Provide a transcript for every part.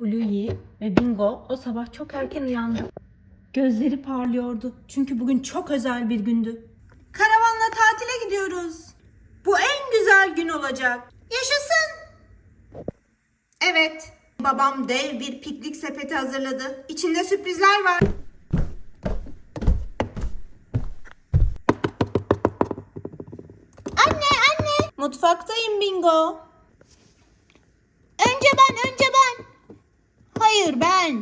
Bluey ve Bingo o sabah çok erken uyandı. Gözleri parlıyordu çünkü bugün çok özel bir gündü. Karavanla tatile gidiyoruz. Bu en güzel gün olacak. Yaşasın. Evet, babam dev bir piknik sepeti hazırladı. İçinde sürprizler var. Anne, anne. Mutfaktayım Bingo. Önce ben, önce. Hayır ben.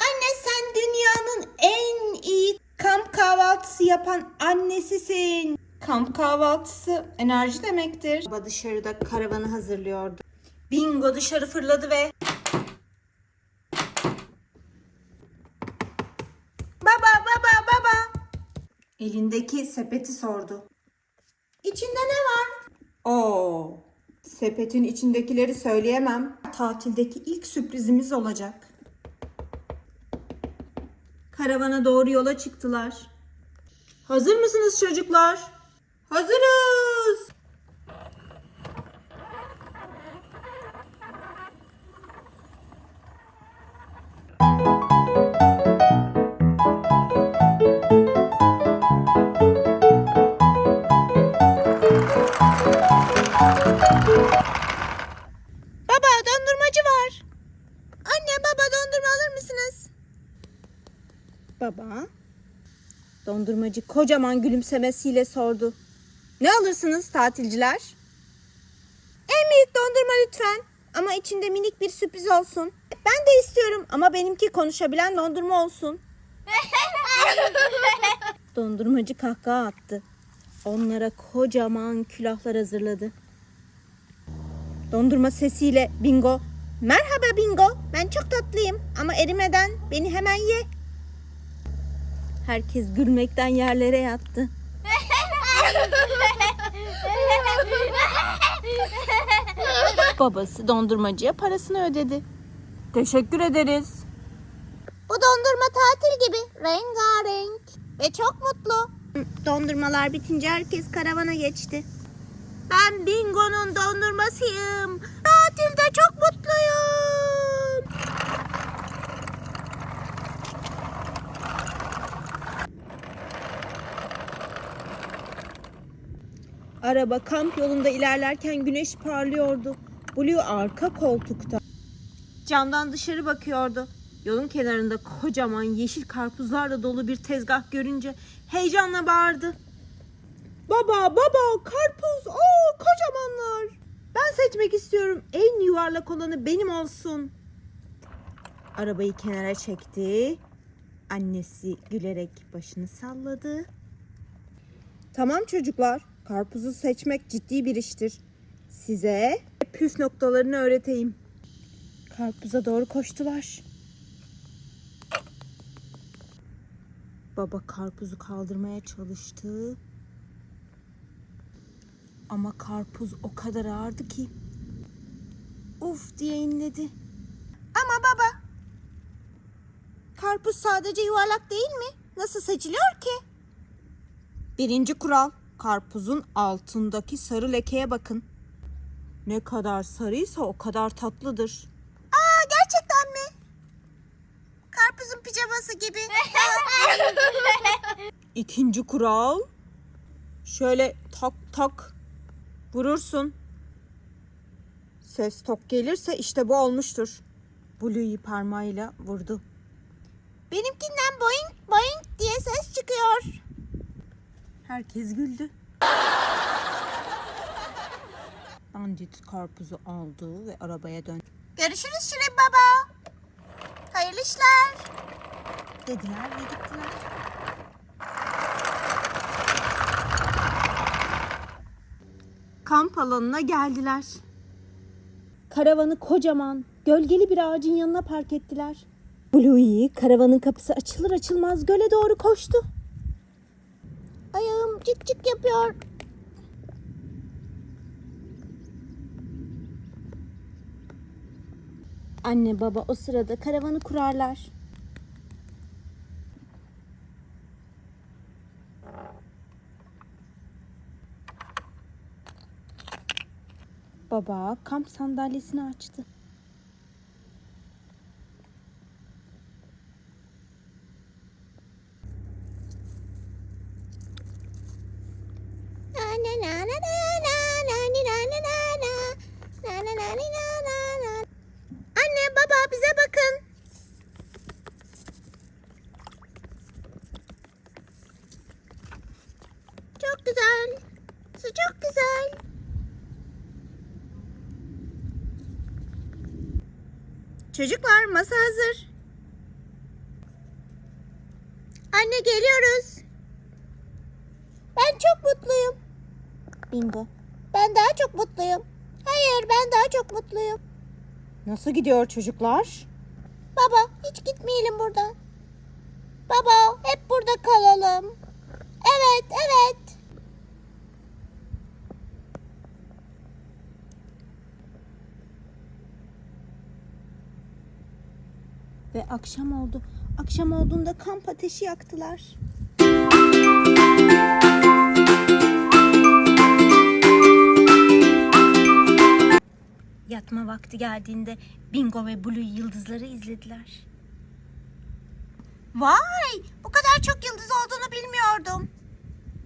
Anne sen dünyanın en iyi kamp kahvaltısı yapan annesisin. Kamp kahvaltısı enerji demektir. Baba dışarıda karavanı hazırlıyordu. Bingo dışarı fırladı ve... Baba baba baba. Elindeki sepeti sordu. İçinde ne var? Oo, sepetin içindekileri söyleyemem. Tatildeki ilk sürprizimiz olacak. Karavana doğru yola çıktılar. Hazır mısınız çocuklar? Hazırız. Baba dondurmacı var. Anne baba dondurma alır mısınız? Baba. Dondurmacı kocaman gülümsemesiyle sordu. Ne alırsınız tatilciler? En büyük dondurma lütfen. Ama içinde minik bir sürpriz olsun. Ben de istiyorum ama benimki konuşabilen dondurma olsun. Dondurmacı kahkaha attı. Onlara kocaman külahlar hazırladı. Dondurma sesiyle Bingo. Merhaba Bingo. Ben çok tatlıyım ama erimeden beni hemen ye. Herkes gülmekten yerlere yattı. Babası dondurmacıya parasını ödedi. Teşekkür ederiz. Bu dondurma tatil gibi rengarenk ve çok mutlu. Dondurmalar bitince herkes karavana geçti. Ben Bingo'nun dondurmasıyım. Tatilde çok mutluyum. Araba kamp yolunda ilerlerken güneş parlıyordu. Blue arka koltukta. Camdan dışarı bakıyordu. Yolun kenarında kocaman yeşil karpuzlarla dolu bir tezgah görünce heyecanla bağırdı. Baba baba karpuz o kocamanlar. Ben seçmek istiyorum. En yuvarlak olanı benim olsun. Arabayı kenara çekti. Annesi gülerek başını salladı. Tamam çocuklar. Karpuzu seçmek ciddi bir iştir. Size püf noktalarını öğreteyim. Karpuza doğru koştular. Baba karpuzu kaldırmaya çalıştı. Ama karpuz o kadar ağırdı ki. Uf diye inledi. Ama baba. Karpuz sadece yuvarlak değil mi? Nasıl seçiliyor ki? Birinci kural. Karpuzun altındaki sarı lekeye bakın. Ne kadar sarıysa o kadar tatlıdır. Aa gerçekten mi? Karpuzun pijaması gibi. İkinci kural. Şöyle tak tak vurursun. Ses tok gelirse işte bu olmuştur. Blue'yi parmağıyla vurdu. Benimkinden boing boing diye ses çıkıyor. Herkes güldü. Bandit karpuzu aldı ve arabaya döndü. Görüşürüz Şirin Baba. Hayırlı işler. Dediler ve gittiler. Kamp alanına geldiler. Karavanı kocaman, gölgeli bir ağacın yanına park ettiler. Bluey karavanın kapısı açılır açılmaz göle doğru koştu. Ayağım cik cik yapıyor. Anne baba o sırada karavanı kurarlar. baba kamp sandalyesini açtı. Na na na na na. Çocuklar masa hazır. Anne geliyoruz. Ben çok mutluyum. Bingo. Ben daha çok mutluyum. Hayır ben daha çok mutluyum. Nasıl gidiyor çocuklar? Baba hiç gitmeyelim buradan. Baba hep burada kalalım. Evet evet. Ve akşam oldu. Akşam olduğunda kamp ateşi yaktılar. Yatma vakti geldiğinde Bingo ve Blue yıldızları izlediler. Vay! Bu kadar çok yıldız olduğunu bilmiyordum.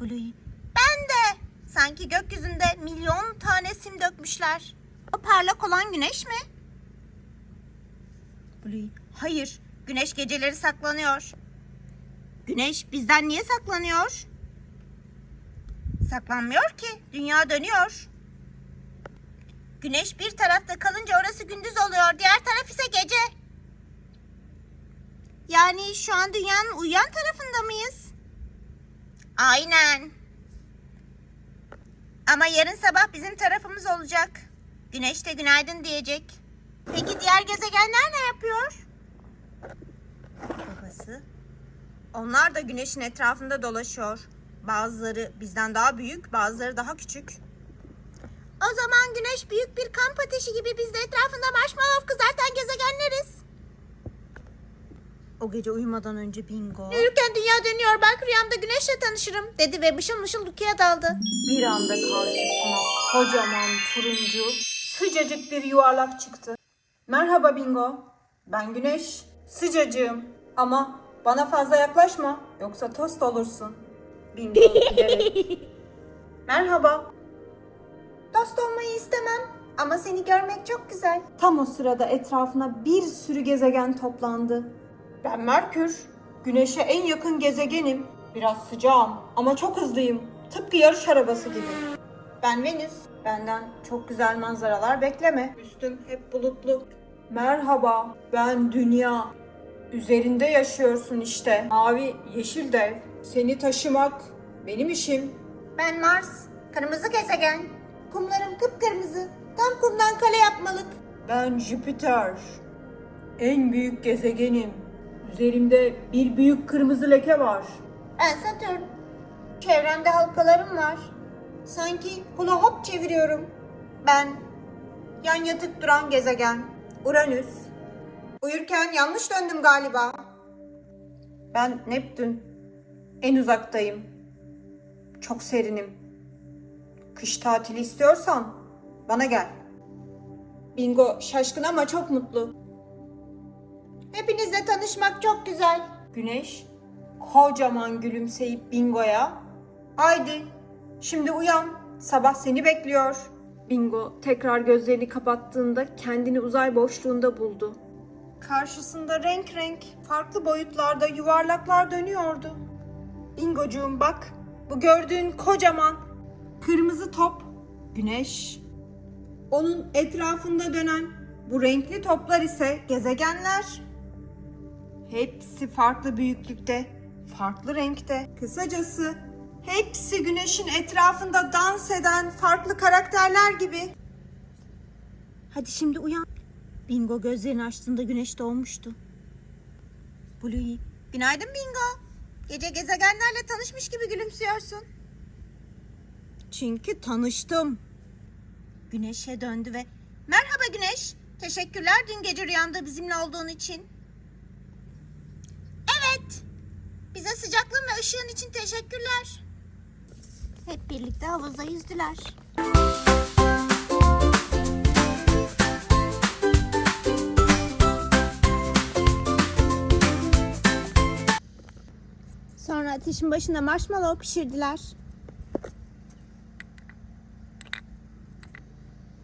Blue, ben de. Sanki gökyüzünde milyon tane sim dökmüşler. O parlak olan güneş mi? Blue, hayır. Güneş geceleri saklanıyor. Güneş bizden niye saklanıyor? Saklanmıyor ki. Dünya dönüyor. Güneş bir tarafta kalınca orası gündüz oluyor. Diğer taraf ise gece. Yani şu an dünyanın uyuyan tarafında mıyız? Aynen. Ama yarın sabah bizim tarafımız olacak. Güneş de günaydın diyecek. Peki diğer gezegenler ne yapıyor? Babası. Onlar da güneşin etrafında dolaşıyor. Bazıları bizden daha büyük, bazıları daha küçük. O zaman güneş büyük bir kamp ateşi gibi biz de etrafında marshmallow kızartan gezegenleriz. O gece uyumadan önce bingo. Yürürken dünya dönüyor. Belki rüyamda güneşle tanışırım dedi ve mışıl mışıl uykuya daldı. Bir anda karşısına kocaman turuncu, sıcacık bir yuvarlak çıktı. Merhaba Bingo. Ben Güneş. Sıcacığım. Ama bana fazla yaklaşma yoksa tost olursun. Bingo. Merhaba. Dost olmayı istemem ama seni görmek çok güzel. Tam o sırada etrafına bir sürü gezegen toplandı. Ben Merkür. Güneşe en yakın gezegenim. Biraz sıcağım ama çok hızlıyım. Tıpkı yarış arabası gibi. Ben Venüs. Benden çok güzel manzaralar bekleme. Üstüm hep bulutlu. Merhaba, ben Dünya. Üzerinde yaşıyorsun işte. Mavi, yeşil dev. Seni taşımak benim işim. Ben Mars, kırmızı gezegen. Kumlarım kıpkırmızı. Tam kumdan kale yapmalık. Ben Jüpiter. En büyük gezegenim. Üzerimde bir büyük kırmızı leke var. Ben Satürn. Çevremde halkalarım var. Sanki hula hop çeviriyorum. Ben yan yatık duran gezegen. Uranüs. Uyurken yanlış döndüm galiba. Ben Neptün. En uzaktayım. Çok serinim. Kış tatili istiyorsan bana gel. Bingo şaşkın ama çok mutlu. Hepinizle tanışmak çok güzel. Güneş kocaman gülümseyip Bingo'ya Haydi şimdi uyan sabah seni bekliyor. Bingo tekrar gözlerini kapattığında kendini uzay boşluğunda buldu. Karşısında renk renk farklı boyutlarda yuvarlaklar dönüyordu. Bingocuğum bak bu gördüğün kocaman kırmızı top güneş. Onun etrafında dönen bu renkli toplar ise gezegenler. Hepsi farklı büyüklükte, farklı renkte. Kısacası hepsi güneşin etrafında dans eden farklı karakterler gibi. Hadi şimdi uyan. Bingo gözlerini açtığında güneş doğmuştu. Bluey. Günaydın Bingo. Gece gezegenlerle tanışmış gibi gülümsüyorsun. Çünkü tanıştım. Güneşe döndü ve merhaba Güneş. Teşekkürler dün gece rüyamda bizimle olduğun için. Evet. Bize sıcaklığın ve ışığın için teşekkürler. Hep birlikte havuzda yüzdüler. Ateşin başında marshmallow pişirdiler.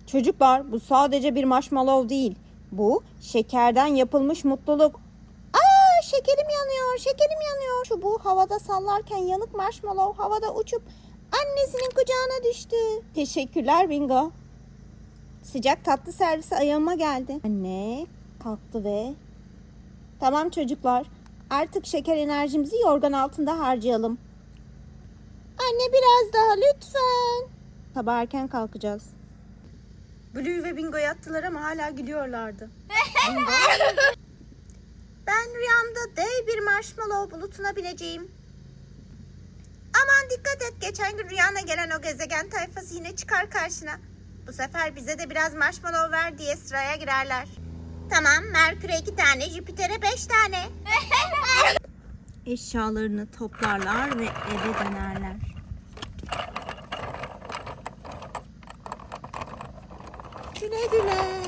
Çocuklar bu sadece bir marshmallow değil. Bu şekerden yapılmış mutluluk. Aa şekerim yanıyor, şekerim yanıyor. Şu bu havada sallarken yanık marshmallow havada uçup annesinin kucağına düştü. Teşekkürler Bingo. Sıcak tatlı servisi ayağıma geldi. Anne kalktı ve... Tamam çocuklar artık şeker enerjimizi yorgan altında harcayalım. Anne biraz daha lütfen. Sabah erken kalkacağız. Blue ve Bingo yattılar ama hala gülüyorlardı. Bingo. ben rüyamda dev bir marshmallow bulutuna bineceğim. Aman dikkat et geçen gün rüyana gelen o gezegen tayfası yine çıkar karşına. Bu sefer bize de biraz marshmallow ver diye sıraya girerler. Tamam Merkür'e iki tane, Jüpiter'e beş tane. Eşyalarını toplarlar ve eve dönerler. Güle güle.